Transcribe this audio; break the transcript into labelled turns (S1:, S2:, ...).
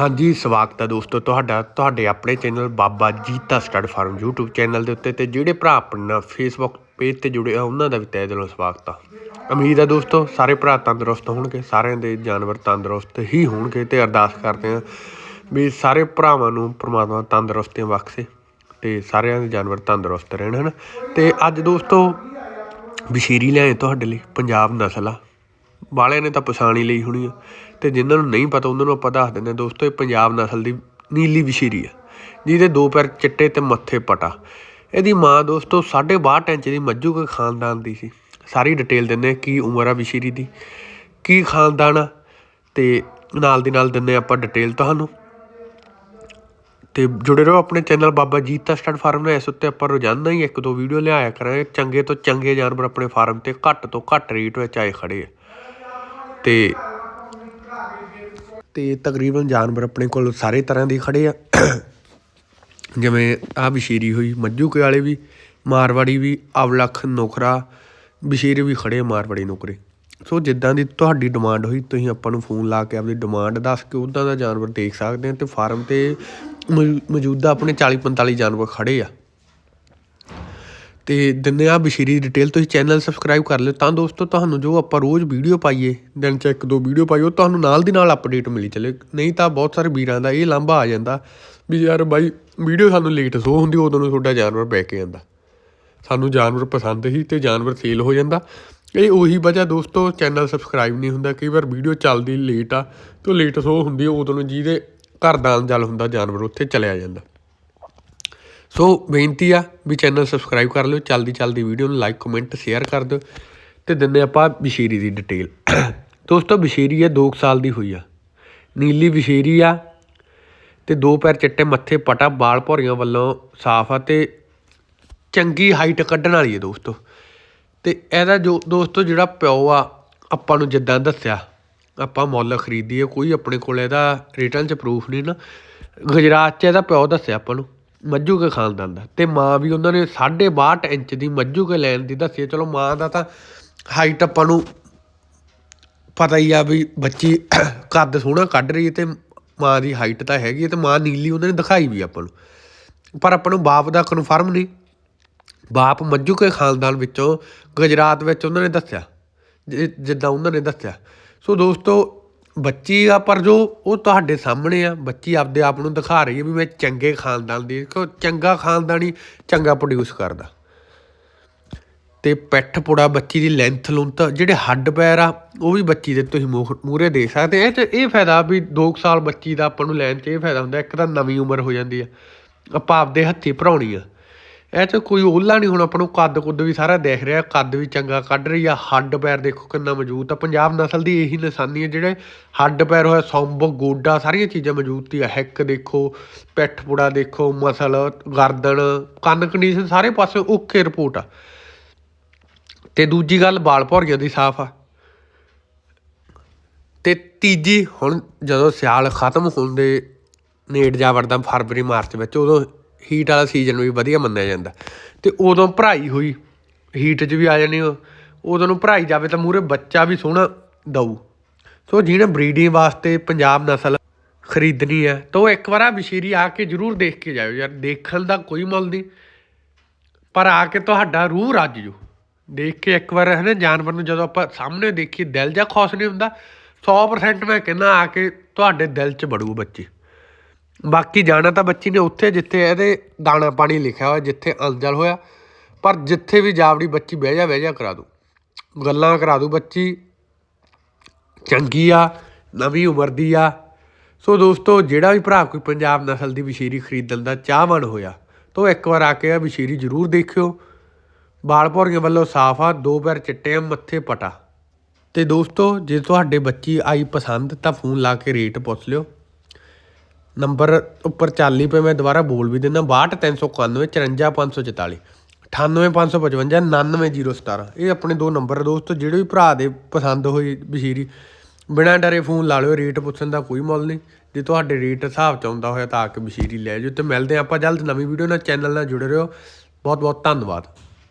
S1: ਹਾਂਜੀ, ਸਵਾਗਤ ਹੈ ਦੋਸਤੋ ਤੁਹਾਡਾ, ਤੁਹਾਡੇ ਆਪਣੇ channel Baba Jita stud farm YouTube channel ਦੇ ਉੱਤੇ ਤੇ ਜਿਹੜੇ ਭਰਾ ਆਪਣਾ Facebook ਪੇਜ ਤੇ ਜੁੜੇ ਆ, ਉਹਨਾਂ ਦਾ ਵੀ ਤਹਿ ਦਿਲੋਂ ਸਵਾਗਤ ਆ। ਉਮੀਦ ਹੈ ਦੋਸਤੋ, ਸਾਰੇ ਭਰਾ ਤੰਦਰੁਸਤ ਹੋਣਗੇ, ਸਾਰਿਆਂ ਦੇ ਜਾਨਵਰ ਤੰਦਰੁਸਤ ਹੀ ਹੋਣਗੇ ਤੇ ਅਰਦਾਸ ਕਰਦੇ ਆ ਵੀ ਸਾਰੇ ਭਰਾਵਾਂ ਨੂੰ ਪ੍ਰਮਾਤਮਾ ਤੰਦਰੁਸਤੀਆਂ ਬਖਸ਼ੇ ਤੇ ਸਾਰਿਆਂ ਦੇ ਜਾਨਵਰ ਤੰਦਰੁਸਤ ਰਹਿਣ, ਹਨ? ਤੇ ਅੱਜ ਦੋਸਤੋ ਬਸ਼ੀਰੀ ਲਿਆਏ ਤੁਹਾਡੇ ਲਈ, ਪੰਜਾਬ ਨਸਲ ਆ। ਵਾਲਿਆਂ ਨੇ ਤਾਂ ਪਛਾਣ ਹੀ ਲਈ ਹੋਣੀ ਆ। ਤੇ ਜਿਨ੍ਹਾਂ ਨੂੰ ਨਹੀਂ ਪਤਾ, ਉਹਨਾਂ ਨੂੰ ਆਪਾਂ ਦੱਸ ਦਿੰਦੇ ਹਾਂ, ਦੋਸਤੋ, ਇਹ ਪੰਜਾਬ ਨਸਲ ਦੀ ਨੀਲੀ ਵਿਸ਼ੀਰੀ ਆ, ਜਿਹਦੇ ਦੋ ਪੈਰ ਚਿੱਟੇ ਤੇ ਮੱਥੇ ਪਟਾ। ਇਹਦੀ ਮਾਂ, ਦੋਸਤੋ 62 ਇੰਚ ਦੀ ਮੱਝੂ ਖਾਨਦਾਨ ਦੀ ਸੀ। ਸਾਰੀ ਡਿਟੇਲ ਦਿੰਦੇ ਹਾਂ ਕੀ ਉਮਰ ਆ ਵਿਸ਼ੀਰੀ ਦੀ, ਕੀ ਖਾਨਦਾਨ ਆ, ਤੇ ਨਾਲ ਦੀ ਨਾਲ ਦਿੰਦੇ ਹਾਂ ਆਪਾਂ ਡਿਟੇਲ ਤੁਹਾਨੂੰ। ਤੇ ਜੁੜੇ ਰਹੋ ਆਪਣੇ channel Baba Jita stud farm ਨਾਲ, ਇਸ ਉੱਤੇ ਆਪਾਂ ਰੋਜ਼ਾਨਾ ਹੀ ਇੱਕ ਦੋ ਵੀਡੀਓ ਲਿਆਇਆ ਕਰਾਂਗੇ। ਚੰਗੇ ਤੋਂ ਚੰਗੇ ਜਾਨਵਰ ਆਪਣੇ ਫਾਰਮ ਤੇ ਘੱਟ ਤੋਂ ਘੱਟ ਰੇਟ ਵਿੱਚ ਆਏ ਖੜੇ ਆ। ਤੇ ਤੇ ਤਕਰੀਬਨ ਜਾਨਵਰ ਆਪਣੇ ਕੋਲ ਸਾਰੇ ਤਰ੍ਹਾਂ ਦੇ ਖੜੇ ਆ। ਜਿਵੇਂ ਆ ਬਸ਼ੀਰੀ ਹੋਈ, ਮੱਝੂ ਕੇ ਵਾਲੇ ਵੀ, ਮਾਰਵਾੜੀ ਵੀ ਅਵਲਖ ਨੋਖਰਾ, ਬਸ਼ੀਰ ਵੀ ਖੜੇ ਆ, ਮਾਰਵਾੜੀ ਨੋਕਰੇ। ਸੋ ਜਿੱਦਾਂ ਦੀ ਤੁਹਾਡੀ ਡਿਮਾਂਡ ਹੋਈ, ਤੁਸੀਂ ਆਪਾਂ ਨੂੰ ਫੋਨ ਲਾ ਕੇ ਆਪਣੀ ਡਿਮਾਂਡ ਦੱਸ ਕੇ ਉਦਾਂ ਦਾ ਜਾਨਵਰ ਦੇਖ ਸਕਦੇ ਆ ਤੇ ਫਾਰਮ ਤੇ ਮੌ- ਮੌਜੂਦਾ ਆਪਣੇ 40 45 ਜਾਨਵਰ ਖੜੇ ਆ। ਅਤੇ ਦਿੰਦੇ ਹਾਂ ਬਸ਼ੀਰੀ ਡਿਟੇਲ ਤੁਸੀਂ ਚੈਨਲ ਸਬਸਕ੍ਰਾਈਬ ਕਰ ਲਿਓ, ਤਾਂ ਦੋਸਤੋ ਤੁਹਾਨੂੰ ਜੋ ਆਪਾਂ ਰੋਜ਼ ਵੀਡੀਓ ਪਾਈਏ, ਦਿਨ ਚ ਇੱਕ ਦੋ ਵੀਡੀਓ ਪਾਈਏ, ਉਹ ਤੁਹਾਨੂੰ ਨਾਲ ਦੀ ਨਾਲ ਅਪਡੇਟ ਮਿਲੀ ਚੱਲੇ। ਨਹੀਂ ਤਾਂ ਬਹੁਤ ਸਾਰੇ ਵੀਰਾਂ ਦਾ ਇਹ ਲਾਂਭਾ ਆ ਜਾਂਦਾ ਵੀ ਯਾਰ ਬਾਈ ਵੀਡੀਓ ਸਾਨੂੰ ਲੇਟ ਸੋ ਹੁੰਦੀ, ਉਦੋਂ ਨੂੰ ਤੁਹਾਡਾ ਜਾਨਵਰ ਬੈ ਕੇ ਜਾਂਦਾ। ਸਾਨੂੰ ਜਾਨਵਰ ਪਸੰਦ ਹੀ ਤੇ ਜਾਨਵਰ ਸੇਲ ਹੋ ਜਾਂਦਾ। ਇਹ ਉਹੀ ਵਜ੍ਹਾ ਦੋਸਤੋ ਚੈਨਲ ਸਬਸਕ੍ਰਾਈਬ ਨਹੀਂ ਹੁੰਦਾ, ਕਈ ਵਾਰ ਵੀਡੀਓ ਚੱਲਦੀ ਲੇਟ ਆ, ਤੇ ਲੇਟ ਸੋ ਹੁੰਦੀ, ਉਦੋਂ ਨੂੰ ਜਿਹਦੇ ਘਰ ਦਾ ਅੰਜਲ ਹੁੰਦਾ, ਜਾਨਵਰ ਉੱਥੇ ਚਲਿਆ ਜਾਂਦਾ। ਸੋ ਬੇਨਤੀ ਆ ਵੀ ਚੈਨਲ ਸਬਸਕ੍ਰਾਈਬ ਕਰ ਲਿਓ, ਚਲਦੀ ਚਲਦੀ ਵੀਡੀਓ ਨੂੰ ਲਾਈਕ ਕਮੈਂਟ ਸ਼ੇਅਰ ਕਰ ਦਿਓ ਤੇ ਦਿੰਦੇ ਆਪਾਂ ਬਸ਼ੀਰੀ ਦੀ ਡਿਟੇਲ ਦੋਸਤੋ, ਬਸ਼ੀਰੀ ਹੈ 2 ਸਾਲ ਦੀ ਹੋਈ ਆ। ਨੀਲੀ ਬਸ਼ੀਰੀ ਆ ਤੇ ਦੋ ਪੈਰ ਚਿੱਟੇ, ਮੱਥੇ ਪਟਾ ਬਾਲ ਭੌਰੀਆਂ ਵੱਲੋਂ ਸਾਫ਼ ਆ ਤੇ ਚੰਗੀ ਹਾਈਟ ਕੱਢਣ ਵਾਲੀ ਹੈ ਦੋਸਤੋ। ਤੇ ਇਹਦਾ ਜੋ ਦੋਸਤੋ, ਜਿਹੜਾ ਪਿਓ ਆ, ਆਪਾਂ ਨੂੰ ਜਿੱਦਾਂ ਦੱਸਿਆ, ਆਪਾਂ ਮੁੱਲ ਖਰੀਦੀ ਹੈ ਕੋਈ ਆਪਣੇ ਕੋਲ ਇਹਦਾ ਰਿਟਰਨ ਚ ਪ੍ਰੂਫ ਨਹੀਂ ਨਾ। ਗੁਜਰਾਤ ਚ ਇਹਦਾ ਪਿਓ ਦੱਸਿਆ ਆਪਾਂ ਨੂੰ। ਮੱਝੂ ਕੇ ਖਾਨਦਾਨ ਦਾ ਤੇ ਮਾਂ ਵੀ ਉਹਨਾਂ ਨੇ 62 ਇੰਚ ਦੀ ਮੱਝੂ ਕੇ ਲੈਣ ਦੀ ਦੱਸੀ ਹੈ। ਚਲੋ ਮਾਂ ਦਾ ਤਾਂ ਹਾਈਟ ਆਪਾਂ ਨੂੰ ਪਤਾ ਹੀ ਆ ਵੀ ਬੱਚੀ ਕੱਦ ਸੋਹਣਾ ਕੱਢ ਰਹੀ ਹੈ ਤੇ ਮਾਂ ਦੀ ਹਾਈਟ ਤਾਂ ਹੈਗੀ ਹੈ ਤੇ ਮਾਂ ਨੀਲੀ ਉਹਨਾਂ ਨੇ ਦਿਖਾਈ ਵੀ ਆਪਾਂ ਨੂੰ। ਪਰ ਆਪਾਂ ਨੂੰ ਬਾਪ ਦਾ ਕਨਫਰਮ ਨਹੀਂ। ਬਾਪ ਮੱਝੂ ਕੇ ਖਾਨਦਾਨ ਵਿੱਚੋਂ ਗੁਜਰਾਤ ਵਿੱਚ ਉਹਨਾਂ ਨੇ ਦੱਸਿਆ। ਜਿੱਦਾਂ ਉਹਨਾਂ ਨੇ ਦੱਸਿਆ। ਸੋ ਦੋਸਤੋ ਬੱਚੀ ਆ, ਪਰ ਜੋ ਉਹ ਤੁਹਾਡੇ ਸਾਹਮਣੇ ਆ, ਬੱਚੀ ਆਪਦੇ ਆਪ ਨੂੰ ਦਿਖਾ ਰਹੀ ਹੈ ਵੀ ਮੈਂ ਚੰਗੇ ਖਾਨਦਾਨ ਦੀ, ਕਿਉਂ ਚੰਗਾ ਖਾਨਦਾਨ ਹੀ ਚੰਗਾ ਪ੍ਰੋਡਿਊਸ ਕਰਦਾ। ਤੇ ਪਿੱਠ ਪੁੜਾ ਬੱਚੀ ਦੀ ਲੈਂਥ ਲੁੰਥ, ਜਿਹੜੇ ਹੱਡ ਪੈਰ ਆ, ਉਹ ਵੀ ਬੱਚੀ ਦੇ ਤੁਸੀਂ ਮੂਰੇ ਦੇ ਸਕਦੇ ਇਹ ਤੇ ਇਹ ਫਾਇਦਾ ਵੀ 2 ਸਾਲ ਬੱਚੀ ਦਾ ਆਪਾਂ ਨੂੰ ਲੈਣ 'ਚ ਇਹ ਫਾਇਦਾ ਹੁੰਦਾ, ਇੱਕ ਤਾਂ ਨਵੀਂ ਉਮਰ ਹੋ ਜਾਂਦੀ ਆ। ਆਪਾਂ ਆਪਦੇ ਹੱਥੀ ਭਰਾਉਣੀ ਆ। ਇਹ 'ਚ ਕੋਈ ਓਲਾ ਨਹੀਂ ਹੁਣ ਆਪਾਂ ਨੂੰ ਕੱਦ ਕੁੱਦ ਵੀ ਸਾਰਾ ਦੇਖ ਰਿਹਾ, ਕੱਦ ਵੀ ਚੰਗਾ ਕੱਢ ਰਹੀ ਆ, ਹੱਡ ਪੈਰ ਦੇਖੋ ਕਿੰਨਾ ਮਜ਼ਬੂਤ ਆ। ਪੰਜਾਬ ਨਸਲ ਦੀ ਇਹੀ ਨਿਸ਼ਾਨੀ ਹੈ ਜਿਹੜੇ ਹੱਡ ਪੈਰ ਹੋਇਆ ਸੰਭ ਗੋਡਾ, ਸਾਰੀਆਂ ਚੀਜ਼ਾਂ ਮਜ਼ਬੂਤੀ ਆ। ਹਿੱਕ ਦੇਖੋ, ਪਿੱਠ ਪੁੜਾ ਦੇਖੋ, ਮਸਲ, ਗਰਦਨ, ਕੰਨ ਕੰਡੀਸ਼ਨ ਸਾਰੇ ਪਾਸੇ ਓਕੇ ਰਿਪੋਰਟ ਆ। ਤੇ ਦੂਜੀ ਗੱਲ ਬਾਲ ਭੌਰੀਆਂ ਦੀ ਸਾਫ਼ ਆ। ਤੇ ਤੀਜੀ, ਹੁਣ ਜਦੋਂ ਸਿਆਲ ਖਤਮ ਹੋਣ ਦੇ ਨੇੜ ਜਾ ਵੜਦਾ ਫਰਵਰੀ, ਮਾਰਚ ਵਿੱਚ, ਉਦੋਂ ਹੀਟ ਵਾਲਾ ਸੀਜ਼ਨ ਵੀ ਵਧੀਆ ਮੰਨਿਆ ਜਾਂਦਾ। ਤੇ ਉਦੋਂ ਭਰਾਈ ਹੋਈ ਹੀਟ 'ਚ ਵੀ ਆ ਜਾਣੀ ਉਹ। ਉਦੋਂ ਨੂੰ ਭਰਾਈ ਜਾਵੇ ਤਾਂ ਮੂਰੇ ਬੱਚਾ ਵੀ ਸੋਹਣਾ ਦਊ। ਸੋ ਜਿਹਨੇ ਬਰੀਡਿੰਗ ਵਾਸਤੇ ਪੰਜਾਬ ਨਸਲ ਖਰੀਦਣੀ ਹੈ, ਤਾਂ ਉਹ ਇੱਕ ਵਾਰ ਆ ਬਸ਼ੀਰੀ ਆ ਕੇ ਜ਼ਰੂਰ ਦੇਖ ਕੇ ਜਾਇਓ ਯਾਰ। ਦੇਖਣ ਦਾ ਕੋਈ ਮੁੱਲ ਨਹੀਂ। ਪਰ ਆ ਕੇ ਤੁਹਾਡਾ ਰੂਹ ਰੱਜ ਜੂ। ਦੇਖ ਕੇ ਇੱਕ ਵਾਰ ਹੈ ਨਾ ਜਾਨਵਰ ਨੂੰ ਜਦੋਂ ਆਪਾਂ ਸਾਹਮਣੇ ਦੇਖੀ ਦਿਲ ਜਾਂ ਖੌਸ ਨਹੀਂ ਹੁੰਦਾ। 100% ਮੈਂ ਕਹਿੰਦਾ ਆ ਕੇ ਤੁਹਾਡੇ ਦਿਲ 'ਚ ਬੜੂ ਬੱਚੀ। ਬਾਕੀ ਜਾਣਾ ਤਾਂ ਬੱਚੀ ਨੇ ਉੱਥੇ ਜਿੱਥੇ ਇਹਦੇ ਦਾਣਾ ਪਾਣੀ ਲਿਖਿਆ ਹੋਇਆ, ਜਿੱਥੇ ਅਲਜ਼ਲ ਹੋਇਆ। ਪਰ ਜਿੱਥੇ ਵੀ ਜਾਵੜੀ ਬੱਚੀ ਬਹਿ ਜਾ ਬਹਿ ਜਾ ਕਰਾ ਦੂ ਗੱਲਾਂ ਕਰਾ ਦੂ ਬੱਚੀ। ਚੰਗੀ ਆ, ਨਵੀਂ ਉਮਰ ਦੀ ਆ। ਸੋ ਦੋਸਤੋ, ਜਿਹੜਾ ਵੀ ਭਰਾ ਕੋਈ ਪੰਜਾਬ ਨਸਲ ਦੀ ਵਿਸ਼ੇਰੀ ਖਰੀਦਣ ਦਾ ਚਾਹਵਾਨ ਹੋਇਆ, ਤਾਂ ਉਹ ਇੱਕ ਵਾਰ ਆ ਕੇ ਆ ਵਿਸ਼ੇਰੀ ਜ਼ਰੂਰ ਦੇਖਿਓ। ਬਾਲ ਭੌਰੀਆਂ ਵੱਲੋਂ ਸਾਫ਼ ਆ, ਦੋ ਪੈਰ ਚਿੱਟੇ ਆ, ਮੱਥੇ ਪਟਾ। ਤੇ ਦੋਸਤੋ, ਜੇ ਤੁਹਾਡੇ ਬੱਚੀ ਆਈ ਪਸੰਦ, ਤਾਂ ਫੋਨ ਲਾ ਕੇ ਰੇਟ ਪੁੱਛ ਲਿਓ। ਨੰਬਰ ਉੱਪਰ ਚੱਲ ਹੀ ਪਏ, ਮੈਂ ਦੁਬਾਰਾ ਬੋਲ ਵੀ ਦਿੰਦਾ 62391 54544 98555 99017 ਇਹ ਆਪਣੇ ਦੋ ਨੰਬਰ ਆ ਦੋਸਤੋ, ਜਿਹੜੇ ਵੀ ਭਰਾ ਦੇ ਪਸੰਦ ਹੋਈ ਬਸ਼ੀਰੀ, ਬਿਨਾਂ ਡਰੇ ਫੋਨ ਲਾ ਲਿਓ, ਰੇਟ ਪੁੱਛਣ ਦਾ ਕੋਈ ਮੁੱਲ ਨਹੀਂ। ਜੇ ਤੁਹਾਡੇ ਰੇਟ ਹਿਸਾਬ ਚ ਆਉਂਦਾ ਹੋਇਆ ਤਾਂ ਆ ਕੇ ਬਸ਼ੀਰੀ ਲੈ ਜਾਓ ਤੇ ਮਿਲਦੇ ਹਾਂ ਆਪਾਂ ਜਲਦ ਨਵੀਂ ਵੀਡੀਓ ਨਾਲ, ਚੈਨਲ ਨਾਲ ਜੁੜੇ ਰਹੋ। ਬਹੁਤ ਬਹੁਤ ਧੰਨਵਾਦ।